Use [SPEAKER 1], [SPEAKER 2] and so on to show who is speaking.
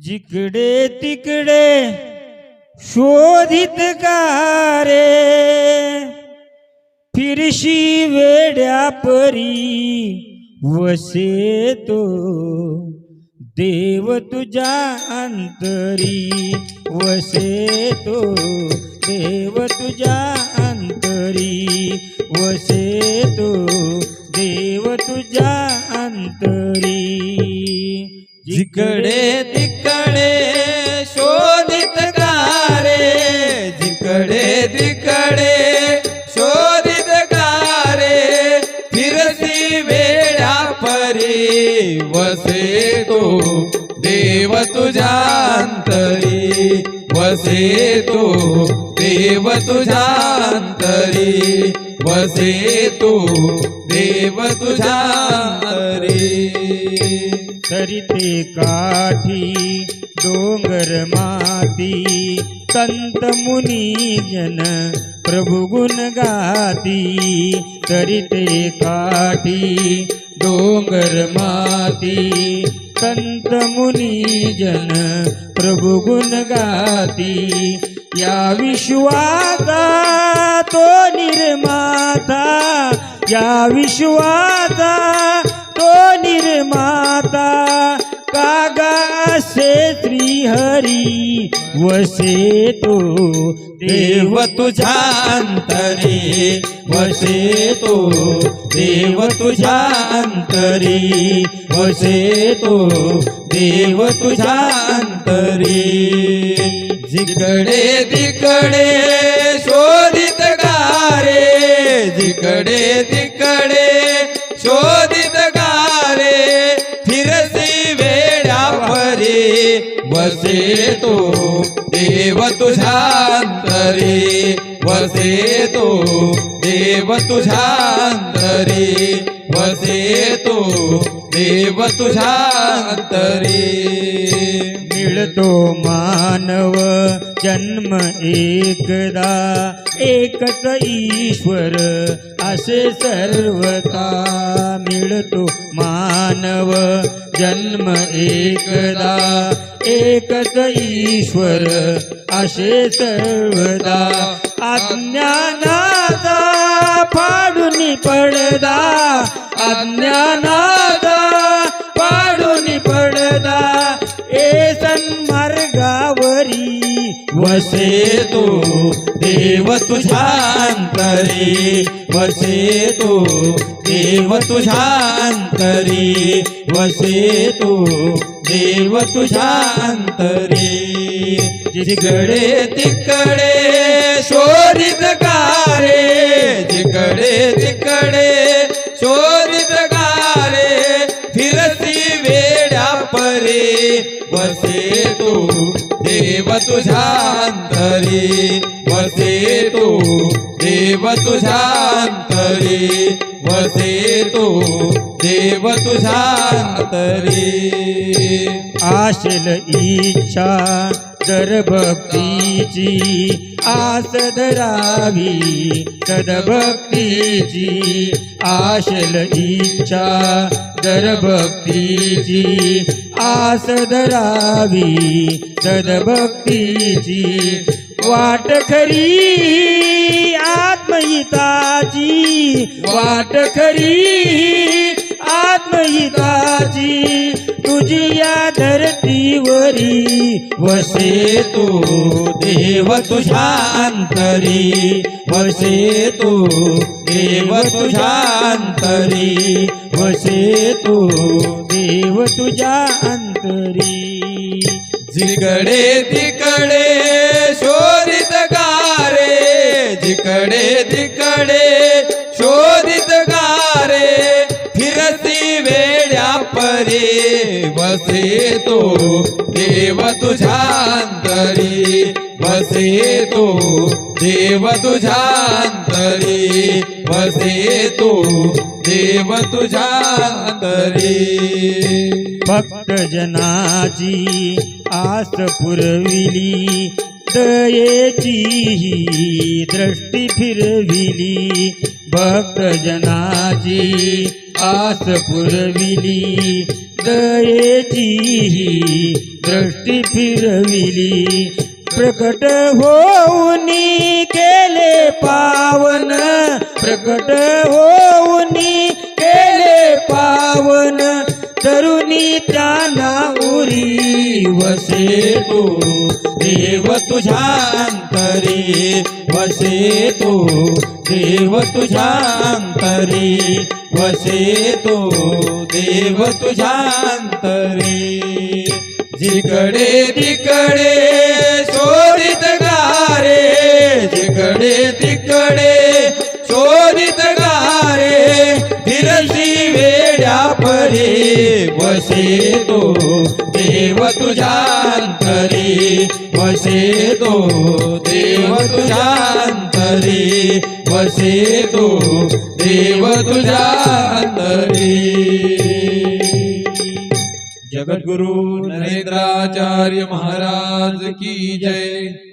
[SPEAKER 1] जिकडे तिकडे शोधित का रे फिरशी वेड्या परी वसे तो देव तुझ्या अंतरी वसे तो देव तुझ्या अंतरी वसे तो देव तुझ्या अंतरी
[SPEAKER 2] जिकडे इकडे तिकडे शोधित कारे फिरसी वेळा परी वसे तो देव तुझ्या वसे तो देव तुझ्या वसे तो देव तुझ्या
[SPEAKER 1] तरी ते काठी डोंगर माती संत मुनी जन प्रभु गुण गाती तरी ते काठी डोंगर माती. संत मुनी जन प्रभु गुण गाती या विश्वाचा तो निर्माता या विश्वाचा तो निर्माता. कागा श्रीहरी वसे तो
[SPEAKER 2] देव तुझ्या अंतरी वसे तो देव तुझ्या अंतरी वसे तो देव तुझ्या अंतरी. जिकडे तिकडे शोधित गारे जिकडे तिकडे वसे तो देव तुझ्या वसे तो देव तुझ्या वसे तो देव तुझ्या
[SPEAKER 1] मिळतो मानव जन्म एकदा. एकच ईश्वर असे सर्वता मिळतो मानव जन्म एकदा. एकच ईश्वर असे सर्वदा अज्ञानादा पाडून पडदा अज्ञानादा पाडून पडदा. ए सन्मार्गावरी
[SPEAKER 2] वसे तो देव तुझ्या वसे तो देव तुझ्या वसे तो देव तुझ्या अंतरी. जिकडे तिकडे शोधित कारे जिकडे तिकडे शोधित कारे फिरसी वेड्या परे. बसे तू देव तुझ्या अंतरी. बसे तू देव तुझ्या अंतरी. बसे तू देव तुझ्या अंतरी.
[SPEAKER 1] आशल इच्छा जर भक्तीची आस धरावी सदभक्तीची आशल इच्छा दर भक्तीची आस धरावी सदभक्तीची वाट खरी आत्महिताची. वाट खरी आत्महिताची तुझी या धरतीवरी
[SPEAKER 2] वसे तू देव तुझ्या अंतरी वसे तू देव तुझ्या अंतरी
[SPEAKER 1] वसे तू देव तुझ्या अंतरी
[SPEAKER 2] जिकडे तिकडे शोधित गारे जिकडे तिकडे शोधित गारे परे बसे तो देव तुझ्या अंतरी. बसे तो देव तुझ्या अंतरी. बसे तो देव तुझ्या अंतरी.
[SPEAKER 1] भक्त जनाची आस पुरविली दयेची ही दृष्टी फिरविली. भक्त जनाची आस पुरविली दयेची ही दृष्टी फिरविली. प्रकट होऊन केले पावन प्रकट होऊन केले पावन. तरुणी त्यांना उरी वसे तो देव तुझ्या अंतरी वसे तो देव तुझ्या अंतरी वसे तो देव तुझ्या अंतरी.
[SPEAKER 2] जिकडे तिकडे शोधित गारे जिकडे तिकडे शोधित गारे फिरशी वेड्या परे वसे तो देव तुझ्या अंतरी वसे तो देव तुझ्या अंतरी. वसे तो देव तुझ्या अंतरी. जगद्गुरु नरेंद्राचार्य महाराज की जय.